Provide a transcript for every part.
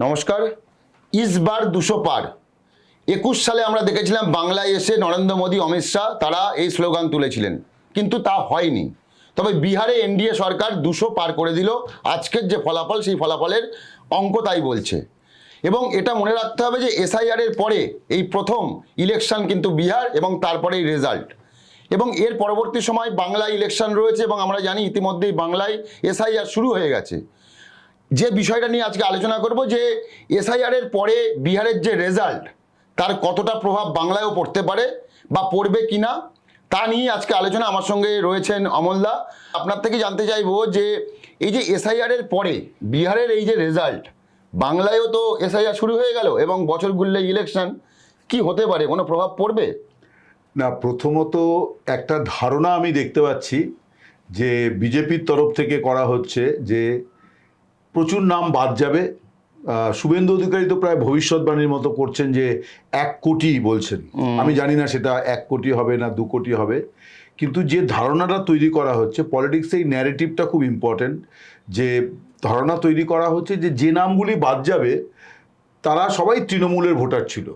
নমস্কার। ইসবার দুশো পার। একুশ সালে আমরা দেখেছিলাম বাংলায় এসে নরেন্দ্র মোদী, অমিত শাহ, তারা এই স্লোগান তুলেছিলেন। কিন্তু তা হয়নি। তবে বিহারে এনডিএ সরকার দুশো পার করে দিল। আজকের যে ফলাফল, সেই ফলাফলের অঙ্ক তাই বলছে। এবং এটা মনে রাখতে হবে যে এসআইআর এর পরে এই প্রথম ইলেকশন কিন্তু বিহার এবং তারপরেই রেজাল্ট এবং এর পরবর্তী সময় বাংলায় ইলেকশন রয়েছে এবং আমরা জানি ইতিমধ্যেই বাংলায় এসআইআর শুরু হয়ে গেছে। যে বিষয়টা নিয়ে আজকে আলোচনা করব যে এসআইআর এর পরে বিহারের যে রেজাল্ট তার কতটা প্রভাব বাংলায়ও পড়তে পারে বা পড়বে কিনা, তা নিয়ে আজকে আলোচনা আমার সঙ্গে রয়েছেন অমলদা আপনার থেকে জানতে চাইব যে এই যে এসআইআর এর পরে বিহারের এই যে রেজাল্ট বাংলায়ও তো এসআইআর শুরু হয়ে গেল এবং বছর ঘুরলে ইলেকশন কি হতে পারে? কোনো প্রভাব পড়বে? না, প্রথমত একটা ধারণা আমি দেখতে পাচ্ছি যে বিজেপির তরফ থেকে করা হচ্ছে যে প্রচুর নাম বাদ যাবে। শুভেন্দু অধিকারী তো প্রায় ভবিষ্যৎবাণীর মতো করছেন যে এক কোটি বলছেন। আমি জানি না সেটা এক কোটি হবে না দু কোটি হবে। কিন্তু যে ধারণাটা তৈরি করা হচ্ছে পলিটিক্সে এই ন্যারেটিভটা খুব ইম্পর্টেন্ট যে ধারণা তৈরি করা হচ্ছে যে যে নামগুলি বাদ যাবে তারা সবাই তৃণমূলের ভোটার ছিল।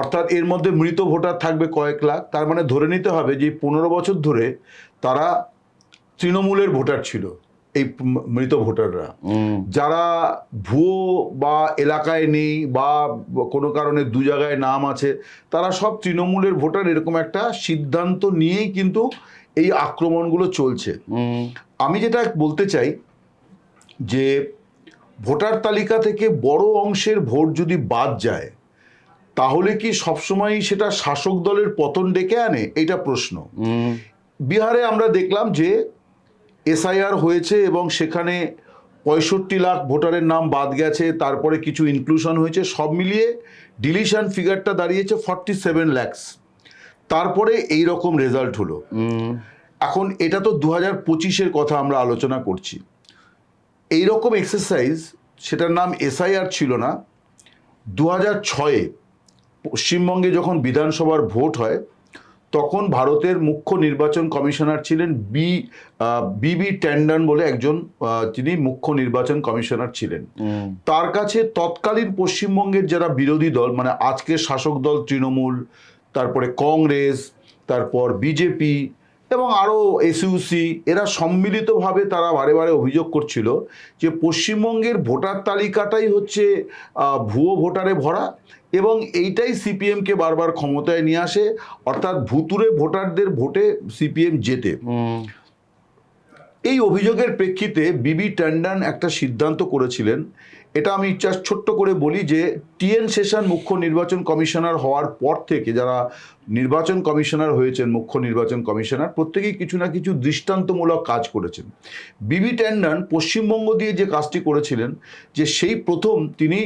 অর্থাৎ এর মধ্যে মৃত ভোটার থাকবে কয়েক লাখ তার মানে ধরে নিতে হবে যে পনেরো বছর ধরে তারা তৃণমূলের ভোটার ছিল। এই মৃত ভোটাররা। যারা ভুয়ো বা এলাকায় নেই বা কোনো কারণে দু জায়গায় নাম আছে তারা সব তৃণমূলের ভোটার এরকম একটা সিদ্ধান্ত নিয়েই কিন্তু এই আক্রমণগুলো চলছে। আমি যেটা বলতে চাই যে ভোটার তালিকা থেকে বড় অংশের ভোট যদি বাদ যায় তাহলে কি সবসময় সেটা শাসক দলের পতন ডেকে আনে? এটা প্রশ্ন। বিহারে আমরা দেখলাম যে এসআইআর হয়েছে এবং সেখানে পঁয়ষট্টি লাখ ভোটারের নাম বাদ গেছে তারপরে কিছু ইনক্লুশন হয়েছে সব মিলিয়ে ডিলিশন ফিগারটা দাঁড়িয়েছে ফর্টি সেভেন ল্যাক্স তারপরে এই রকম রেজাল্ট হলো এখন এটা তো দু হাজার পঁচিশের কথা আমরা আলোচনা করছি। এই রকম এক্সারসাইজ সেটার নাম এসআইআর ছিল না। দু হাজার ছয়ে পশ্চিমবঙ্গে যখন বিধানসভার ভোট হয় তখন ভারতের মুখ্য নির্বাচন কমিশনার ছিলেন বি বিবি ট্যান্ডন বলে একজন তিনি মুখ্য নির্বাচন কমিশনার ছিলেন। তার কাছে তৎকালীন পশ্চিমবঙ্গের যারা বিরোধী দল মানে আজকের শাসক দল তৃণমূল তারপরে কংগ্রেস তারপর বিজেপি এবং আরও এসইউসি এরা সম্মিলিতভাবে তারা বারে বারে অভিযোগ করছিল যে পশ্চিমবঙ্গের ভোটার তালিকাটাই হচ্ছে ভুয়ো ভোটারে ভরা এবং এইটাই সিপিএমকে বারবার ক্ষমতায় নিয়ে আসে, অর্থাৎ ভুতুরে ভোটারদের ভোটে সিপিএম জেতে। এই অভিযোগের প্রেক্ষিতে বিবি ট্যান্ডন একটা সিদ্ধান্ত করেছিলেন। এটা আমি জাস্ট ছোট্ট করে বলি যে, টিএন সেশন মুখ্য নির্বাচন কমিশনার হওয়ার পর থেকে যারা নির্বাচন কমিশনার হয়েছেন, মুখ্য নির্বাচন কমিশনার, প্রত্যেকেই কিছু না কিছু দৃষ্টান্তমূলক কাজ করেছেন। বিবি ট্যান্ডন পশ্চিমবঙ্গ দিয়ে যে কাজটি করেছিলেন, যে সেই প্রথম তিনি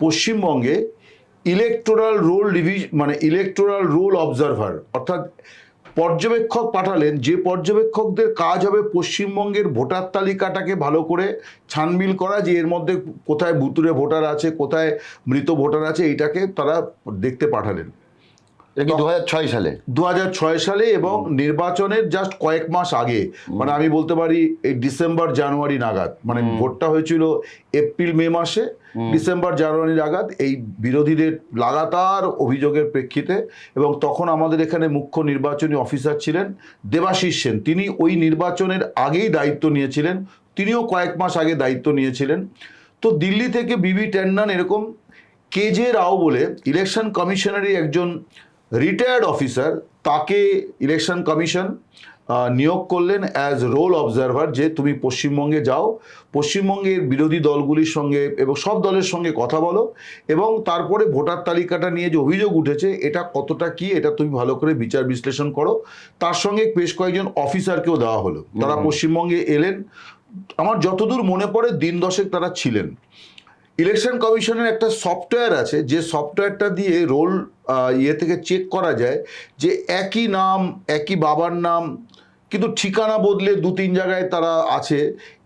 পশ্চিমবঙ্গে ইলেকটোরাল রোল ডিভিজ মানে ইলেকটোরাল রোল অবজারভার অর্থাৎ পর্যবেক্ষক পাঠালেন যে পর্যবেক্ষকদের কাজ হবে পশ্চিমবঙ্গের ভোটার তালিকাটাকে ভালো করে ছানবিল করা, যে এর মধ্যে কোথায় বুতুরে ভোটার আছে, কোথায় মৃত ভোটার আছে, এটাকে তারা দেখতে পাঠালেন। এটা দু হাজার ছয় সালে? দু হাজার ছয় সালে এবং নির্বাচনের জাস্ট কয়েক মাস আগে মানে আমি বলতে পারি এই ডিসেম্বর জানুয়ারি নাগাদ মানে ভোটটা হয়েছিল এপ্রিল মে মাসে ডিসেম্বর জানুয়ারি নাগাদ এই বিরোধীদের লাগাতার অভিযোগের প্রেক্ষিতে এবং তখন আমাদের এখানে মুখ্য নির্বাচনী অফিসার ছিলেন দেবাশিস সেন। তিনি ওই নির্বাচনের আগেই দায়িত্ব নিয়েছিলেন তিনিও কয়েক মাস আগে দায়িত্ব নিয়েছিলেন। তো দিল্লি থেকে বিবি ট্যান্ডন এরকম কে জে রাও বলে ইলেকশন কমিশনারই একজন রিটায়ার্ড অফিসার তাকে ইলেকশন কমিশন নিয়োগ করলেন অ্যাজ রোল অবজারভার যে তুমি পশ্চিমবঙ্গে যাও পশ্চিমবঙ্গের বিরোধী দলগুলির সঙ্গে এবং সব দলের সঙ্গে কথা বলো এবং তারপরে ভোটার তালিকাটা নিয়ে যে অভিযোগ উঠেছে এটা কতটা কি এটা তুমি ভালো করে বিচার বিশ্লেষণ করো। তার সঙ্গে বেশ কয়েকজন অফিসারকেও দেওয়া হলো। তারা পশ্চিমবঙ্গে এলেন। আমার যতদূর মনে পড়ে দিন দশেক তারা ছিলেন। ইলেকশন কমিশনের একটা সফটওয়্যার আছে যে সফটওয়্যারটা দিয়ে রোল ইয়ে থেকে চেক করা যায় যে একই নাম একই বাবার নাম কিন্তু ঠিকানা বদলে দু তিন জায়গায় তারা আছে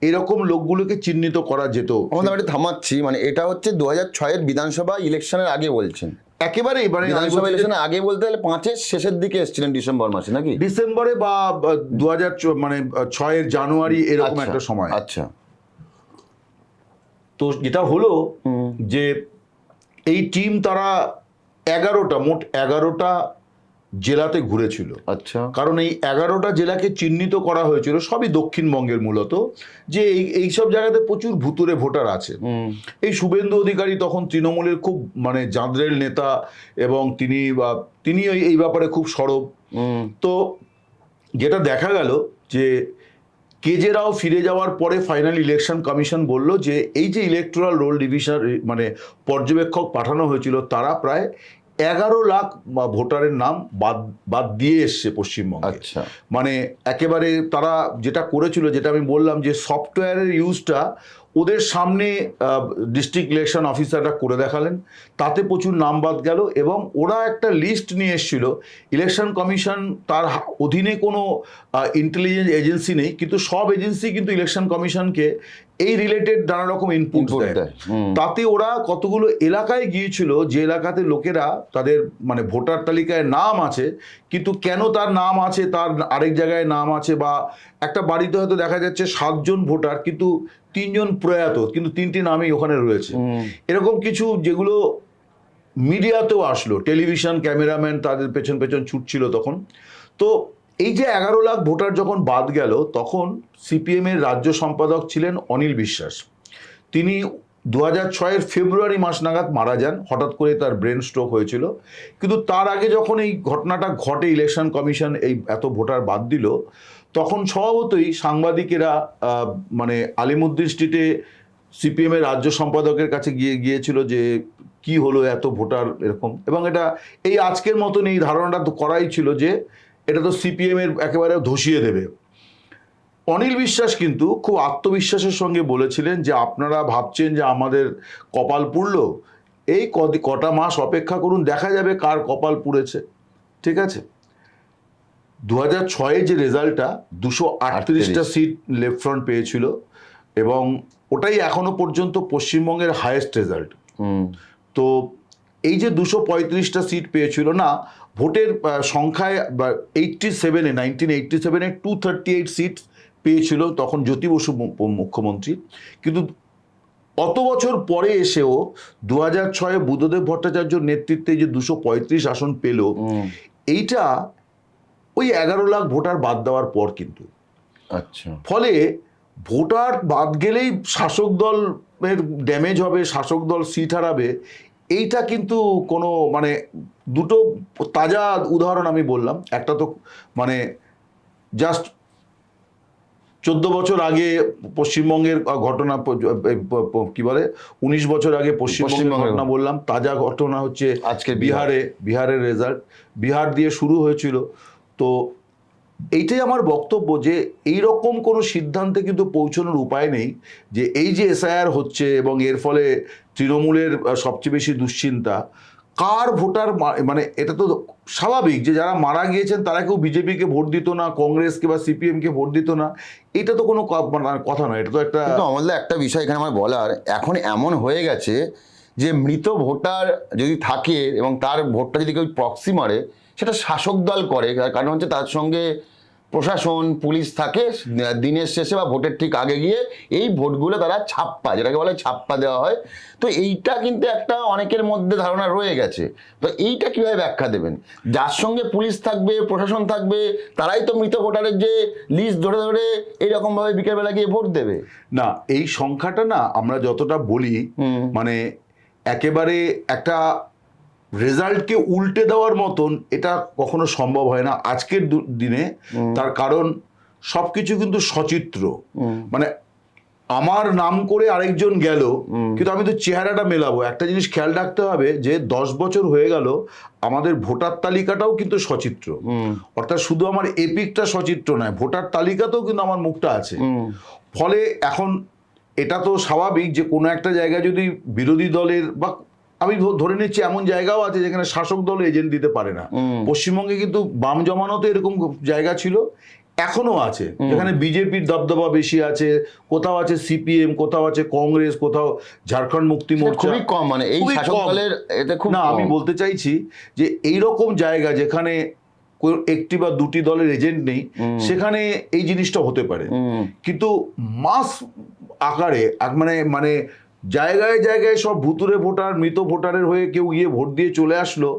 এরকম লোকগুলোকে চিহ্নিত করা যেত। আমাদের আমি থামাচ্ছি মানে এটা হচ্ছে দু হাজার ছয়ের বিধানসভা ইলেকশনের আগে বলছেন। একেবারে আমি বিধানসভা ইলেকশনের আগে বলতে গেলে পাঁচের শেষের দিকে এসেছিলেন ডিসেম্বর মাসে নাকি? ডিসেম্বরে বা দু হাজার মানে ছয়ের জানুয়ারি এরকম আচ্ছা, একটা সময়। আচ্ছা। তো যেটা হলো যে এই টিম তারা এগারোটা মোট এগারোটা জেলাতে ঘুরেছিল। আচ্ছা। কারণ এই এগারোটা জেলাকে চিহ্নিত করা হয়েছিল সবই দক্ষিণবঙ্গের মূলত যে এই এইসব জায়গাতে প্রচুর ভুতুরে ভোটার আছে। এই শুভেন্দু অধিকারী তখন তৃণমূলের খুব মানে জাঁদরেল নেতা এবং তিনি বা তিনি এই- এই ব্যাপারে খুব সরব। তো যেটা দেখা গেল যে কেজে রাও ফিরে যাওয়ার পরে ফাইনাল ইলেকশন কমিশন বলল যে এই যে ইলেকট্রাল রোল ডিভিশন মানে পর্যবেক্ষক পাঠানো হয়েছিল তারা প্রায় এগারো লাখ ভোটারের নাম বাদ বাদ দিয়ে এসছে পশ্চিমবঙ্গে। আচ্ছা। মানে একেবারে তারা যেটা করেছিল যেটা আমি বললাম যে সফটওয়্যারের ইউজটা ওদের সামনে ডিস্ট্রিক্ট ইলেকশন অফিসাররা করে দেখালেন। তাতে প্রচুর নাম বাদ গেল এবং ওরা একটা লিস্ট নিয়ে এসেছিল। ইলেকশন কমিশন তার অধীনে কোনো ইন্টেলিজেন্স এজেন্সি নেই কিন্তু সব এজেন্সি কিন্তু ইলেকশন কমিশনকে এই রিলেটেড নানা রকম ইনপুট দেয়, তাতে ওরা কতগুলো এলাকায় গিয়েছিল যে এলাকাতে লোকেরা তাদের মানে ভোটার তালিকায় নাম আছে কিন্তু কেন তার নাম আছে তার আরেক জায়গায় নাম আছে বা একটা বাড়িতে হয়তো দেখা যাচ্ছে সাতজন ভোটার কিন্তু তিনজন প্রয়াত কিন্তু তিনটি নামই ওখানে রয়েছে। এরকম কিছু যেগুলো মিডিয়াতেও আসলো টেলিভিশন ক্যামেরাম্যান তাদের পেছন পেছন ছুটছিল তখন। তো এই যে এগারো লাখ ভোটার যখন বাদ গেল তখন সিপিএমের রাজ্য সম্পাদক ছিলেন অনিল বিশ্বাস। তিনি দু হাজার ছয়ের ফেব্রুয়ারি মাস নাগাদ মারা যান। হঠাৎ করে তার ব্রেন স্ট্রোক হয়েছিল। কিন্তু তার আগে যখন এই ঘটনাটা ঘটে, ইলেকশন কমিশন এই এত ভোটার বাদ দিল, তখন স্বভাবতই সাংবাদিকেরা মানে আলিমুদ্দিন স্ট্রিটে সিপিএমের রাজ্য সম্পাদকের কাছে গিয়ে গিয়েছিল যে, কি হলো এত ভোটার? এরকম। এবং এটা এই আজকের মতন এই ধারণাটা তো করাই ছিল যে, এটা তো সিপিএমের একেবারে ধসিয়ে দেবে। অনিল বিশ্বাস কিন্তু খুব আত্মবিশ্বাসের সঙ্গে বলেছিলেন যে আপনারা ভাবছেন যে আমাদের কপাল পুড়ল। এই কটা মাস অপেক্ষা করুন দেখা যাবে কার কপাল পুড়েছে। ঠিক আছে? দু হাজার ছয়ে যে রেজাল্টটা দুশো আটত্রিশটা সিট লেফট ফ্রন্ট পেয়েছিল এবং ওটাই এখনও পর্যন্ত পশ্চিমবঙ্গের হায়েস্ট রেজাল্ট। হুম। তো এই যে দুশো পঁয়ত্রিশটা সিট পেয়েছিল না ভোটের সংখ্যায় এইটটি সেভেনে নাইনটিন এইটটি সেভেনে টু থার্টি এইট সিট পেয়েছিল তখন জ্যোতি বসু মুখ্যমন্ত্রী। কিন্তু অত বছর পরে এসেও দু হাজার ছয়ে বুদ্ধদেব ভট্টাচার্যর নেতৃত্বে যে দুশো পঁয়ত্রিশ আসন পেল এইটা ওই এগারো লাখ ভোটার বাদ দেওয়ার পর কিন্তু। আচ্ছা। ফলে ভোটার বাদ গেলেই শাসক দলের ড্যামেজ হবে শাসক দল সিট হারাবে এইটা কিন্তু কোনো মানে দুটো তাজা উদাহরণ আমি বললাম। একটা তো মানে জাস্ট চোদ্দ বছর আগে পশ্চিমবঙ্গের ঘটনা কি বলে? উনিশ বছর আগে পশ্চিমবঙ্গের ঘটনা বললাম তাজা ঘটনা হচ্ছে আজকে বিহারে। বিহারের রেজাল্ট বিহার দিয়ে শুরু হয়েছিল। তো এইটাই আমার বক্তব্য যে এই রকম কোনো সিদ্ধান্তে কিন্তু পৌঁছানোর উপায় নেই যে এই যে এসআইআর হচ্ছে এবং এর ফলে তৃণমূলের সবচেয়ে বেশি দুশ্চিন্তা কার ভোটার মানে এটা তো স্বাভাবিক যে যারা মারা গিয়েছেন তারা কেউ বিজেপিকে ভোট দিত না কংগ্রেসকে বা সিপিএমকে ভোট দিত না। এটা তো কোনো মানে কথা নয়, এটা তো একটা অমলদা একটা বিষয় এখানে আমার বলার, এখন এমন হয়ে গেছে যে মৃত ভোটার যদি থাকে এবং তার ভোটটা যদি কেউ প্রক্সি মারে, সেটা শাসক দল করে। কারণ হচ্ছে তার সঙ্গে প্রশাসন পুলিশ থাকে দিনের শেষে বা ভোটের ঠিক আগে গিয়ে এই ভোটগুলো তারা ছাপ্পা যেটাকে বলে ছাপ্পা দেওয়া হয়। তো এইটা কিন্তু একটা অনেকের মধ্যে ধারণা রয়ে গেছে। তো এইটা কীভাবে ব্যাখ্যা দেবেন? যার সঙ্গে পুলিশ থাকবে প্রশাসন থাকবে তারাই তো মৃত ভোটারের যে লিস্ট ধরে ধরে এইরকমভাবে বিকেলবেলা গিয়ে ভোট দেবে। না এই সংখ্যাটা না আমরা যতটা বলি মানে একেবারে একটা রেজাল্টকে উল্টে দেওয়ার মতন এটা কখনো সম্ভব হয় না। আজকের দিনে তার কারণ সব কিছু কিন্তু সচিত্র। মানে আমার নাম করে আরেকজন গেল কিন্তু আমি তো চেহারাটা মেলাবো। একটা জিনিস খেয়াল রাখতে হবে যে দশ বছর হয়ে গেল আমাদের ভোটার তালিকাটাও কিন্তু সচিত্র। অর্থাৎ শুধু আমার এপিকটা সচিত্র নয় ভোটার তালিকাতেও কিন্তু আমার মুখটা আছে। ফলে এখন এটা তো স্বাভাবিক যে কোনো একটা জায়গায় যদি বিরোধী দলের বা আমি ধরে নিচ্ছি এমন জায়গাও আছে যেখানে শাসক দল এজেন্ট দিতে পারে না। পশ্চিমবঙ্গে কিন্তু বাম জমানোতে এরকম জায়গা ছিল এখনও আছে। যেখানে বিজেপির দবদবা বেশি আছে কোথাও আছে সিপিএম কোথাও আছে কংগ্রেস কোথাও ঝাড়খণ্ড মুক্তি মোর্চা। খুবই কম মানে এই শাসক দলের এতে খুব না আমি বলতে চাইছি যে এই রকম জায়গা যেখানে একটি বা দুটি দলের এজেন্ট নেই সেখানে এই জিনিসটা হতে পারে। কিন্তু মাস আকারে মানে মানে জায়গায় জায়গায় সব ভুতুরে ভোটার মৃত ভোটারের হয়ে কেউ গিয়ে ভোট দিয়ে চলে আসলো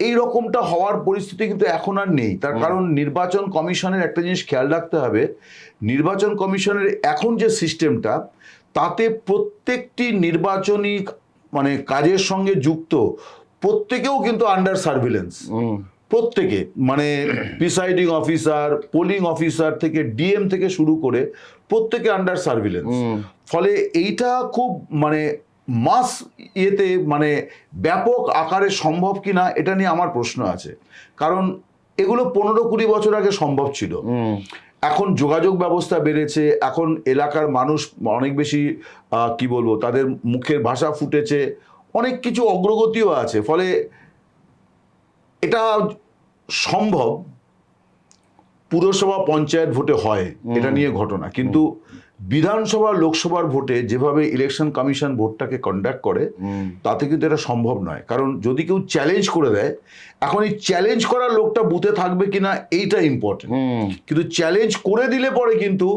এই রকমটা হওয়ার পরিস্থিতি কিন্তু এখন আর নেই। তার কারণ নির্বাচন কমিশনের একটা জিনিস খেয়াল রাখতে হবে নির্বাচন কমিশনের এখন যে সিস্টেমটা তাতে প্রত্যেকটি নির্বাচনী মানে কাজের সঙ্গে যুক্ত প্রত্যেকেও কিন্তু আন্ডার সার্ভিলেন্স প্রত্যেকে মানে প্রিসাইডিং অফিসার পোলিং অফিসার থেকে ডিএম থেকে শুরু করে প্রত্যেকে আন্ডার সার্ভিলেন্স ফলে এইটা খুব মানে মাস ইয়েতে মানে ব্যাপক আকারে সম্ভব কি না এটা নিয়ে আমার প্রশ্ন আছে। কারণ এগুলো পনেরো কুড়ি বছর আগে সম্ভব ছিল। এখন যোগাযোগ ব্যবস্থা বেড়েছে এখন এলাকার মানুষ অনেক বেশি কি বলব তাদের মুখের ভাষা ফুটেছে অনেক কিছু অগ্রগতিও আছে। ফলে এটা সম্ভব পুরসভা পঞ্চায়েত ভোটে হয় এটা নিয়ে ঘটনা। কিন্তু বিধানসভা লোকসভার ভোটে যেভাবে ইলেকশন কমিশন ভোটটাকে কন্ডাক্ট করে তাতে কিন্তু এটা সম্ভব নয়। কারণ যদি কেউ চ্যালেঞ্জ করে দেয় এখন এই চ্যালেঞ্জ করার লোকটা বুথে থাকবে কিনা এইটা ইম্পর্টেন্ট কিন্তু চ্যালেঞ্জ করে দিলে পরে কিন্তু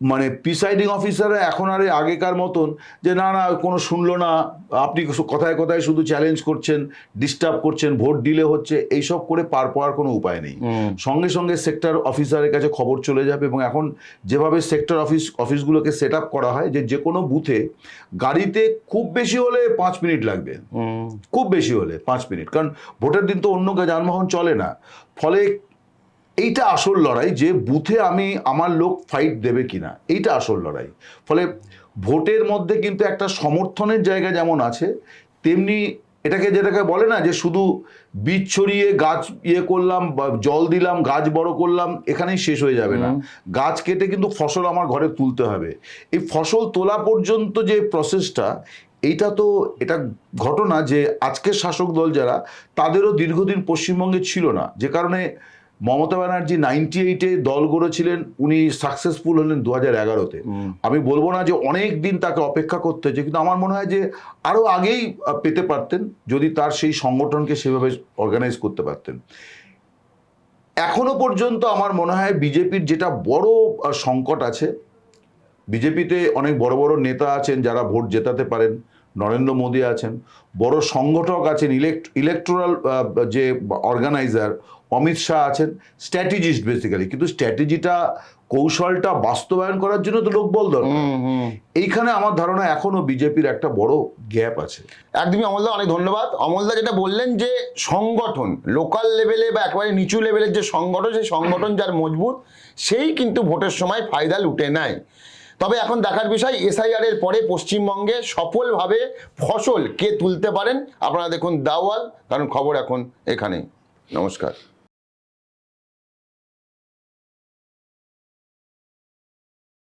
মানে প্রিসাইডিং অফিসাররা এখন আর আগেকার মতন যে না না কোনো শুনলো না আপনি কথায় কথায় শুধু চ্যালেঞ্জ করছেন ডিস্টার্ব করছেন ভোট ডিলে হচ্ছে এইসব করে পার পাওয়ার কোনো উপায় নেই। সঙ্গে সঙ্গে সেক্টর অফিসারের কাছে খবর চলে যাবে এবং এখন যেভাবে সেক্টর অফিস অফিসগুলোকে সেট আপ করা হয় যে যে কোনো বুথে গাড়িতে খুব বেশি হলে পাঁচ মিনিট লাগবে। খুব বেশি হলে পাঁচ মিনিট। কারণ ভোটের দিন তো অন্য যানবাহন চলে না। ফলে এইটা আসল লড়াই যে বুথে আমি আমার লোক ফাইট দেবে কিনা এইটা আসল লড়াই। ফলে ভোটের মধ্যে কিন্তু একটা সমর্থনের জায়গা যেমন আছে তেমনি এটাকে যেটাকে বলে না যে শুধু বীজ ছড়িয়ে গাছ ইয়ে করলাম বা জল দিলাম গাছ বড় করলাম এখানেই শেষ হয়ে যাবে না। গাছ কেটে কিন্তু ফসল আমার ঘরে তুলতে হবে। এই ফসল তোলা পর্যন্ত যে প্রসেসটা এইটা তো এটা ঘটনা যে আজকের শাসক দল যারা তাদেরও দীর্ঘদিন পশ্চিমবঙ্গে ছিল না। যে কারণে মমতা ব্যানার্জি নাইনটি এইটে দল গড়েছিলেন উনি সাকসেসফুল হলেন দু হাজার এগারোতে আমি বলব না যে অনেক দিন তাকে অপেক্ষা করতে হয়েছে কিন্তু আমার মনে হয় যে আরও আগেই পেতে পারতেন যদি তার সেই সংগঠনকে সেভাবে অর্গানাইজ করতে পারতেন। এখনও পর্যন্ত আমার মনে হয় বিজেপির যেটা বড় সংকট আছে বিজেপিতে অনেক বড় বড় নেতা আছেন যারা ভোট জেতাতে পারেন নরেন্দ্র মোদী আছেন বড় সংগঠক আছেন ইলেক্ট ইলেকট্রাল যে অর্গানাইজার অমিত শাহ আছেন স্ট্র্যাটেজিস্ট বেসিক্যালি কিন্তু স্ট্র্যাটেজিটা কৌশলটা বাস্তবায়ন করার জন্য তো লোকবল দরকার এইখানে আমার ধারণা এখনও বিজেপির একটা বড় গ্যাপ আছে। একদমই অমলদা অনেক ধন্যবাদ। অমলদা যেটা বললেন যে সংগঠন লোকাল লেভেলে বা একেবারে নিচু লেভেলের যে সংগঠন সেই সংগঠন যার মজবুত সেই কিন্তু ভোটের সময় ফায়দা লুটে নেয় তবে এখন দেখার বিষয় এসআইআর এর পরে পশ্চিমবঙ্গে সফলভাবে ফসল কে তুলতে পারেন? আপনারা দেখুন দাওয়াল, কারণ খবর এখন এখানেই। নমস্কার।